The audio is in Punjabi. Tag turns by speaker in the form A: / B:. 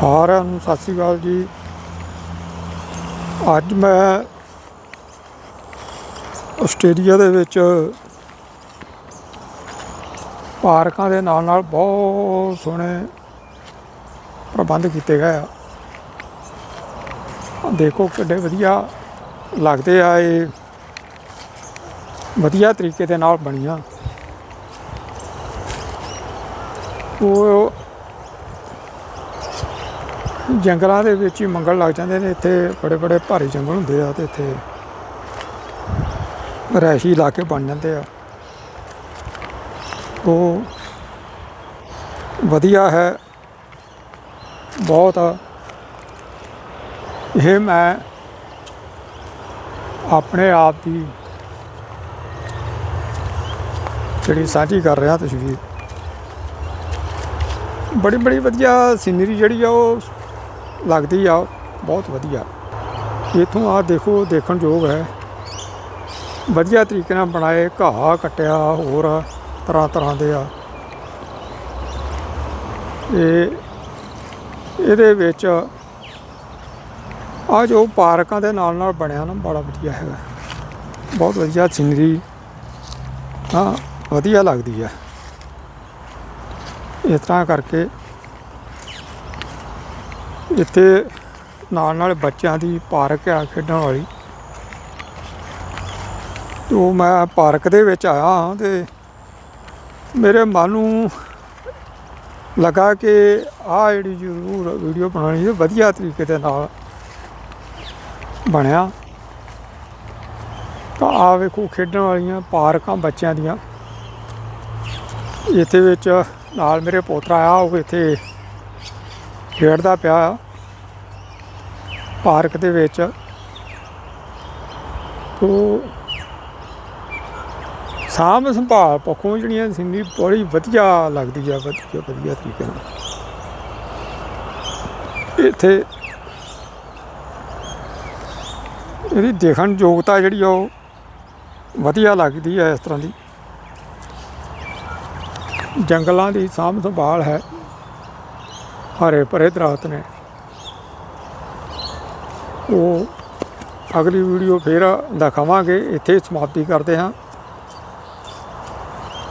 A: ਸਾਰਿਆਂ ਨੂੰ ਸਤਿ ਸ੍ਰੀ ਅਕਾਲ ਜੀ। ਅੱਜ ਮੈਂ ਆਸਟ੍ਰੇਲੀਆ ਦੇ ਵਿੱਚ ਪਾਰਕਾਂ ਦੇ ਨਾਲ ਨਾਲ ਬਹੁਤ ਸੋਹਣੇ ਪ੍ਰਬੰਧ ਕੀਤੇ ਗਏ ਆ। ਦੇਖੋ ਕਿੱਡੇ ਵਧੀਆ ਲੱਗਦੇ ਆ ਇਹ। ਵਧੀਆ ਤਰੀਕੇ ਦੇ ਨਾਲ ਬਣੀਆਂ। ਉਹ ਜੰਗਲਾਂ ਦੇ ਵਿੱਚ ਹੀ ਮੰਗਲ ਲੱਗ ਜਾਂਦੇ ਨੇ, ਇੱਥੇ ਬੜੇ ਬੜੇ ਭਾਰੀ ਜੰਗਲ ਹੁੰਦੇ ਆ ਤੇ ਇੱਥੇ ਰਿਹਾਇਸ਼ੀ ਇਲਾਕੇ ਬਣ ਜਾਂਦੇ ਆ। ਉਹ ਵਧੀਆ ਹੈ, ਬਹੁਤ ਇਹ ਮੈਂ ਆਪਣੇ ਆਪ ਦੀ ਜਿਹੜੀ ਸਾਂਝੀ ਕਰ ਰਿਹਾ ਤਸਵੀਰ। ਬੜੀ ਬੜੀ ਵਧੀਆ ਸੀਨਰੀ ਜਿਹੜੀ ਆ, ਉਹ ਲੱਗਦੀ ਆ, ਬਹੁਤ ਵਧੀਆ। ਇਥੋਂ ਆ ਦੇਖੋ, ਦੇਖਣ ਯੋਗ ਹੈ। ਵਧੀਆ ਤਰੀਕੇ ਨਾਲ ਬਣਾਏ, ਘਾਹ ਕੱਟਿਆ, ਹੋਰ ਤਰ੍ਹਾਂ ਤਰ੍ਹਾਂ ਦੇ ਆ। ਇਹ ਇਹਦੇ ਵਿੱਚ ਆ ਜੋ ਪਾਰਕਾਂ ਦੇ ਨਾਲ ਨਾਲ ਬਣਿਆ ਨਾ, ਬੜਾ ਵਧੀਆ ਹੈਗਾ। ਬਹੁਤ ਵਧੀਆ ਸੀਨਰੀ, ਹਾਂ, ਵਧੀਆ ਲੱਗਦੀ ਆ। ਇਸ ਤਰ੍ਹਾਂ ਕਰਕੇ ਇੱਥੇ ਨਾਲ ਨਾਲ ਬੱਚਿਆਂ ਦੀ ਪਾਰਕ ਆ ਖੇਡਣ ਵਾਲੀ। ਤੇ ਉਹ ਮੈਂ ਪਾਰਕ ਦੇ ਵਿੱਚ ਆਇਆ ਹਾਂ ਤੇ ਮੇਰੇ ਮਨ ਨੂੰ ਲੱਗਾ ਕਿ ਆਹ ਜਿਹੜੀ ਜ਼ਰੂਰ ਵੀਡੀਓ ਬਣਾਉਣੀ ਹੈ, ਵਧੀਆ ਤਰੀਕੇ ਦੇ ਨਾਲ ਬਣਿਆ। ਤਾਂ ਆ ਵੇਖੋ ਖੇਡਣ ਵਾਲੀਆਂ ਪਾਰਕਾਂ ਬੱਚਿਆਂ ਦੀਆਂ। ਇੱਥੇ ਵਿੱਚ ਨਾਲ ਮੇਰੇ ਪੋਤਰਾ ਆਇਆ, ਉਹ ਇੱਥੇ ਖੇਡਦਾ ਪਿਆ ਪਾਰਕ ਦੇ ਵਿੱਚ। ਤੋ ਸਾਂਭ ਸੰਭਾਲ ਪੱਖੋਂ ਜਿਹੜੀਆਂ ਸਿੰਗੀ ਬੜੀ ਵਧੀਆ ਲੱਗਦੀ ਆ, ਵਧੀਆ ਵਧੀਆ ਤਰੀਕੇ ਨਾਲ। ਇੱਥੇ ਇਹਦੀ ਦੇਖਣ ਯੋਗਤਾ ਜਿਹੜੀ ਆ ਉਹ ਵਧੀਆ ਲੱਗਦੀ ਹੈ ਇਸ ਤਰ੍ਹਾਂ ਦੀ। ਜੰਗਲਾਂ ਦੀ ਸਾਂਭ ਸੰਭਾਲ ਹੈ। ਹਰੇ ਭਰੇ ਦਰਖਤ ਨੇ। ਉਹ ਅਗਲੀ ਵੀਡੀਓ ਫੇਰ ਦਿਖਾਵਾਂਗੇ ਇੱਥੇ ਸਮਾਪਤੀ ਕਰਦੇ ਹਾਂ।